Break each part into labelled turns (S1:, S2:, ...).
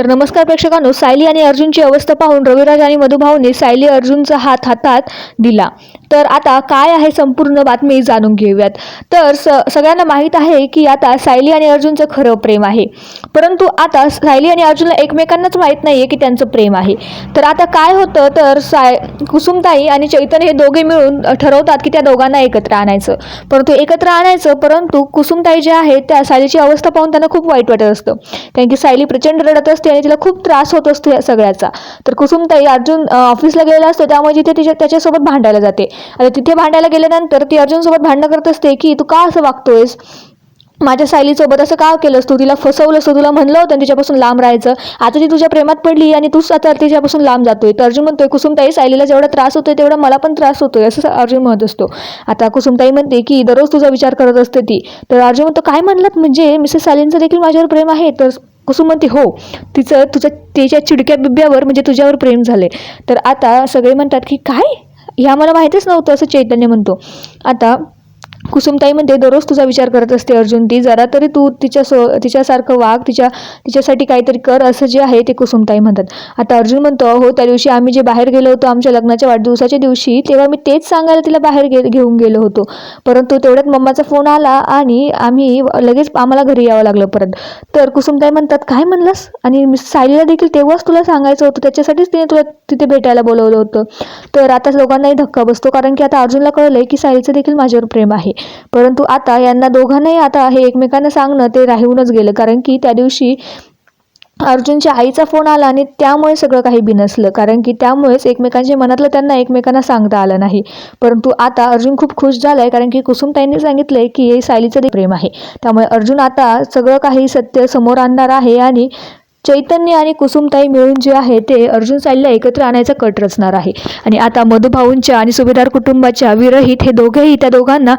S1: तर नमस्कार प्रेक्षकांनो. सायली आणि अर्जुनची अवस्था पाहून रविराज आणि मधुभाऊने सायली अर्जुनचा हात हातात दिला. तर आता काय आहे संपूर्ण बातमी जाणून घेऊयात. तर स सगळ्यांना माहीत आहे की आता सायली आणि अर्जुनचं खरं प्रेम आहे. परंतु आता सायली आणि अर्जुनला एकमेकांनाच माहीत नाही आहे की त्यांचं प्रेम आहे. तर आता काय होतं? तर साय कुसुमताई आणि चैतन्य हे दोघे मिळून ठरवतात की त्या दोघांना एकत्र आणायचं. परंतु एकत्र आणायचं परंतु कुसुमताई जे आहेत त्या सायलीची अवस्था पाहून त्यांना खूप वाईट वाटत असतं. कारण की सायली प्रचंड रडत असते त्याने तिला खूप त्रास होत असतो या सगळ्याचा. तर कुसुमताई अर्जुन ऑफिसला गेलेला असतो त्यामुळे तिथे तिच्या त्याच्यासोबत भांडायला जाते. आता तिथे भांडायला गेल्यानंतर ती अर्जुनसोबत भांडणं करत असते की तू का असं वागतोयस? माझ्या सायलीसोबत असं का केलंस तू? तिला फसवलंस तू? तुला म्हणलं होतं तिच्यापासून लांब राहायचं. आता ती तुझ्या प्रेमात पडली आणि तूच आता तिच्यापासून लांब जातोय. तर अर्जुन म्हणतोय कुसुमताई सायलीला जेवढा त्रास होतोय तेवढा मला पण त्रास होतोय असं अर्जुन म्हणत असतो. आता कुसुमताई म्हणते की दररोज तुझा विचार करत असते ती. तर अर्जुन म्हणतो काय म्हणलात? म्हणजे मिसेस सायलींचं देखील माझ्यावर प्रेम आहे तर कुसुम म्हणते हो. तिचं तुझं तिच्या चिडक्या बिब्यावर म्हणजे तुझ्यावर प्रेम झाले तर आता सगळे म्हणतात की काय? ह्या मला माहीतच नव्हतं असं चैतन्य म्हणतो. आता कुसुमताई म्हणते दररोज तुझा विचार करत असते अर्जुन ती जरा तरी तू तिच्या सो तिच्यासारखं वाघ तिच्या तिच्यासाठी काहीतरी कर असं जे आहे ते कुसुमताई म्हणतात. आता अर्जुन म्हणतो हो त्या दिवशी आम्ही जे बाहेर गेलो होतो आमच्या लग्नाच्या वाढदिवसाच्या दिवशी तेव्हा मी तेच सांगायला तिला बाहेर गे घेऊन गेलो होतो. परंतु तेवढ्यात मम्माचा फोन आला आणि आम्ही लगेच आम्हाला घरी यावं लागलं परत. तर कुसुमताई म्हणतात काय म्हणलास? आणि सायलीला देखील तेव्हाच तुला सांगायचं होतं त्याच्यासाठीच तिने तुला तिथे भेटायला बोलवलं होतं. तर आता लोकांनाही धक्का बसतो कारण की आता अर्जुनला कळलंय की सायलीचं देखील माझ्यावर प्रेम आहे. परंतु आता यांना दोघांनाही आता हे एकमेकांना सांगणं ते राहूनच गेलं. कारण की त्या दिवशी अर्जुनच्या आईचा फोन आला आणि त्यामुळे सगळं काही बिनसलं. कारण की त्यामुळेच एकमेकांच्या मनातलं त्यांना एकमेकांना सांगता आलं नाही. परंतु आता अर्जुन खूप खुश झालाय कारण की कुसुमताईंनी सांगितलंय की हे सायलीचं प्रेम आहे. त्यामुळे अर्जुन आता सगळं काही सत्य समोर आणणार आहे आणि चैतन्य आणि कुसुमताई मिळून जे आहे ते अर्जुन सायलीला एकत्र आणायचा कट रचणार आहे. आणि आता मधुभाऊंच्या आणि सुभेदार कुटुंबाच्या विरहित हे दोघेही त्या दोघांना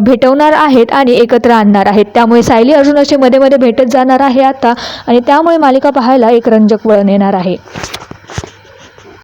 S1: भेटवणार आहेत आणि एकत्र आणणार आहेत. त्यामुळे सायली अर्जुन असे मध्ये मध्ये भेटत जाणार आहे आता आणि त्यामुळे मालिका पाहायला एक रंजक वळण येणार आहे.